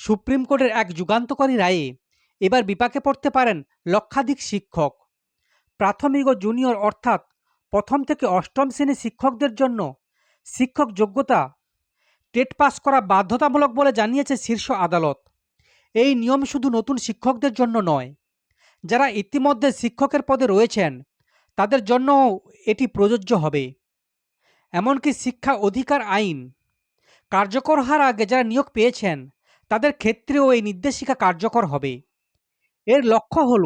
Supreme কোর্টের এক যুগান্তকারী রায়ে এবার বিপাকে পড়তে পারেন লক্ষাধিক শিক্ষক। প্রাথমিক ও জুনিয়র অর্থাৎ প্রথম থেকে অষ্টম শ্রেণির শিক্ষকদের জন্য শিক্ষক যোগ্যতা টেট পাস করা বাধ্যতামূলক বলে জানিয়েছে শীর্ষ আদালত। এই নিয়ম শুধু নতুন শিক্ষকদের জন্য নয়, যারা ইতিমধ্যে শিক্ষকের পদে রয়েছেন, তাদের জন্যও এটি প্রযোজ্য হবে। এমনকি শিক্ষা অধিকার আইন কার্যকর হওয়ার আগে যারা নিয়োগ পেয়েছেন তাদের ক্ষেত্রেও এই নির্দেশিকা কার্যকর হবে। এর লক্ষ্য হল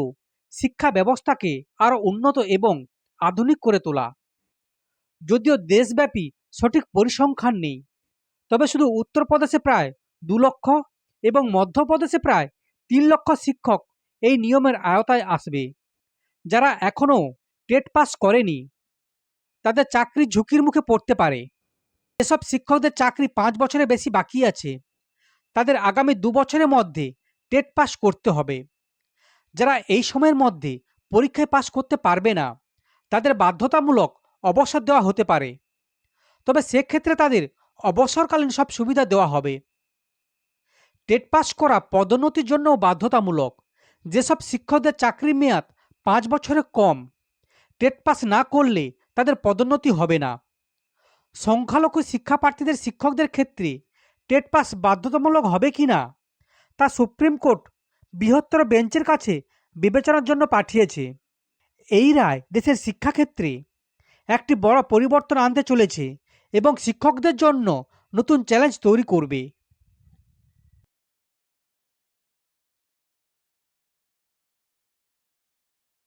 শিক্ষা ব্যবস্থাকে আরও উন্নত এবং আধুনিক করে তোলা। যদিও দেশব্যাপী সঠিক পরিসংখ্যান নেই, তবে শুধু উত্তরপ্রদেশে প্রায় দু লক্ষ এবং মধ্যপ্রদেশে প্রায় তিন লক্ষ শিক্ষক এই নিয়মের আওতায় আসবে, যারা এখনও টেট পাস করেনি। তাদের চাকরি ঝুঁকির মুখে পড়তে পারে। এসব শিক্ষকদের চাকরি পাঁচ বছরের বেশি বাকি আছে। তাদের আগামী দু বছরের মধ্যে টেট পাস করতে হবে। যারা এই সময়ের মধ্যে পরীক্ষায় পাস করতে পারবে না, তাদের বাধ্যতামূলক অবসর দেওয়া হতে পারে। তবে সেক্ষেত্রে তাদের অবসরকালীন সব সুবিধা দেওয়া হবে। টেট পাস করা পদোন্নতির জন্যও বাধ্যতামূলক। যেসব শিক্ষকদের চাকরির মেয়াদ পাঁচ বছরের কম, টেট পাস না করলে তাদের পদোন্নতি হবে না। সংখ্যালঘু শিক্ষা প্রার্থীদের শিক্ষকদের ক্ষেত্রে টেট পাস বাধ্যতামূলক হবে কি না, তা সুপ্রিম কোর্ট বৃহত্তর বেঞ্চের কাছে বিবেচনার জন্য পাঠিয়েছে। এই রায় দেশের শিক্ষাক্ষেত্রে একটি বড় পরিবর্তন আনতে চলেছে এবং শিক্ষকদের জন্য নতুন চ্যালেঞ্জ তৈরি করবে।